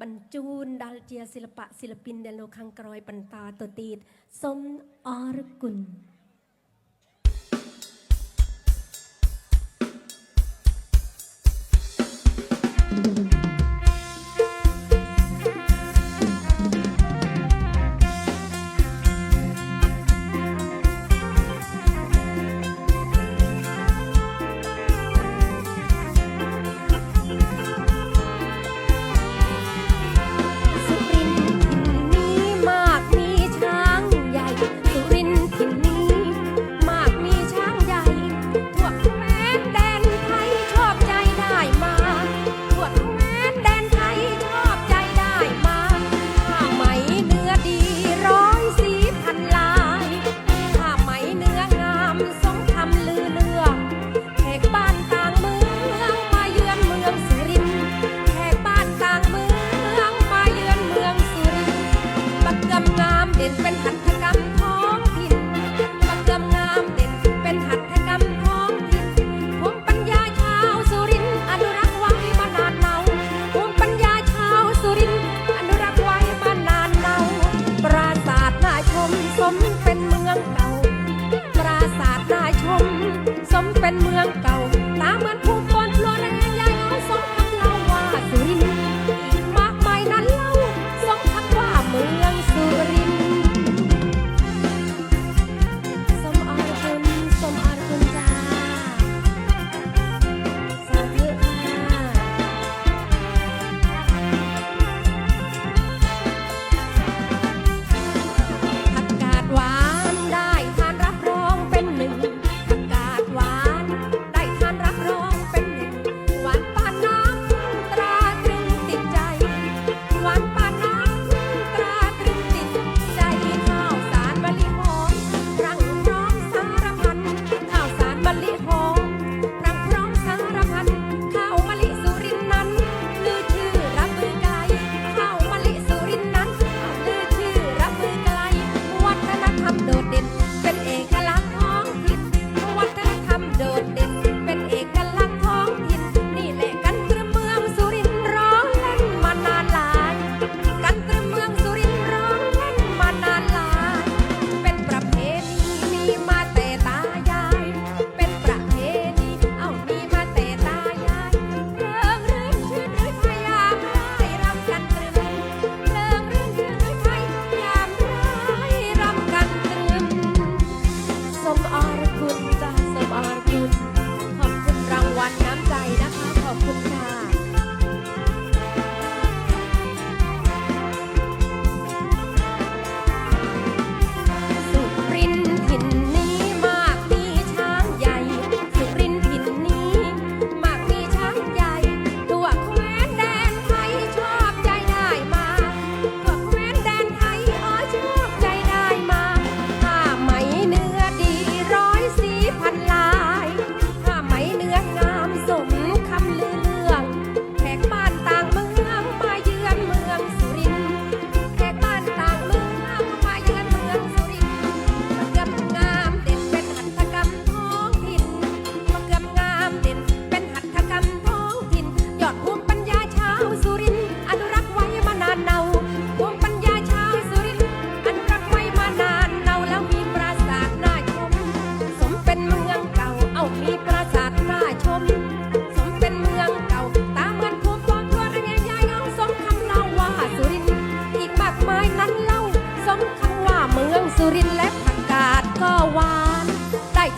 បញ្ជូនដល់ជាសិល្បៈសិល្ពិនដែលនៅខាងក្រោយបន្តទៅទៀតសូមអរគុណ។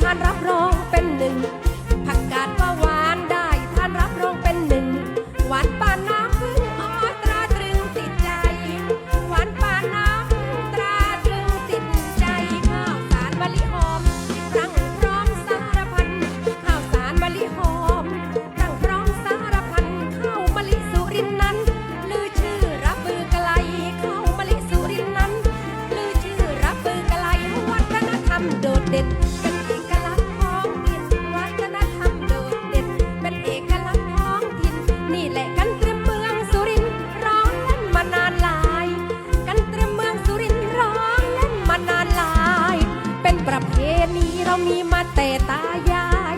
การรับร ตายาย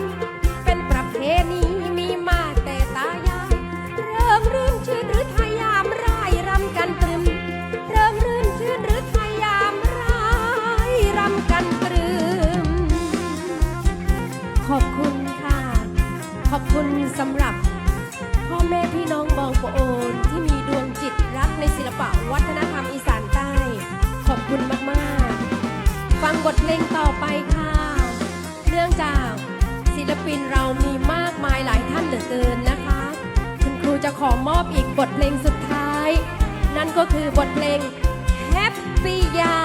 เป็นประเพณีมีมาแต่ตายาย เริ่มรื่นชื่นหรือไทายามร่ายรำกันตรึม เริ่มรื่นชื่นหรือไทายามร่ายรำกันตรึม ขอบคุณค่ะ ขอบคุณสำหรับ พ่อแม่พี่น้องบองโปโอนที่มีดวงจิตรักในศิลปะวัฒนธรรมอีสานใต้ ขอบคุณมาก ๆ ฟังบทเพลงต่อไป นื่องจากศิลปินเรามีมากมายหลายท่านเหลือเกินนะคะ คุณครูจะขอมอบอีกบทเพลงสุดท้าย นั่นก็คือบทเพลงแฮปปี้ยา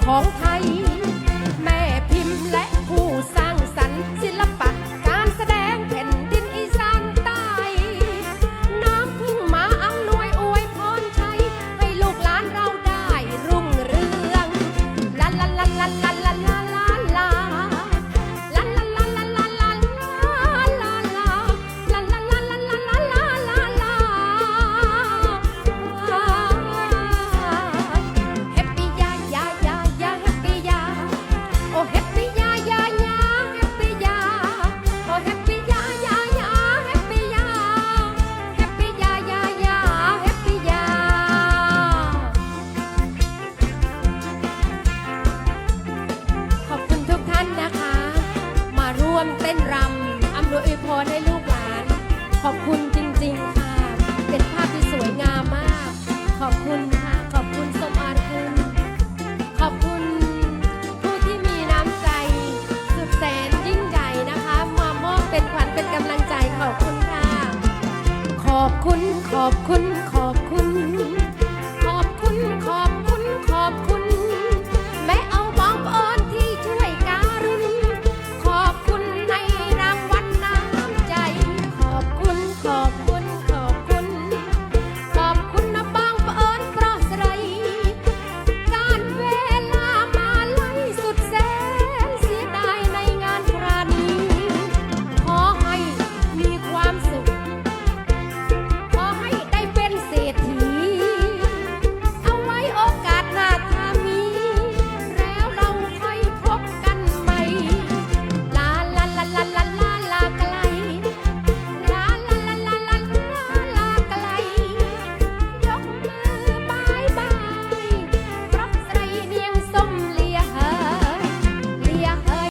苦海。 ขอบคุณจริงๆค่ะ เป็นภาพที่สวยงามมาก ขอบคุณค่ะ ขอบคุณสมอานคุณ ขอบคุณผู้ที่มีน้ำใจสุดแสนยิ่งใหญ่นะคะมามอบเป็นขวัญเป็นกำลังใจขอบคุณค่ะ ขอบคุณ ขอบคุณ ขอบคุณ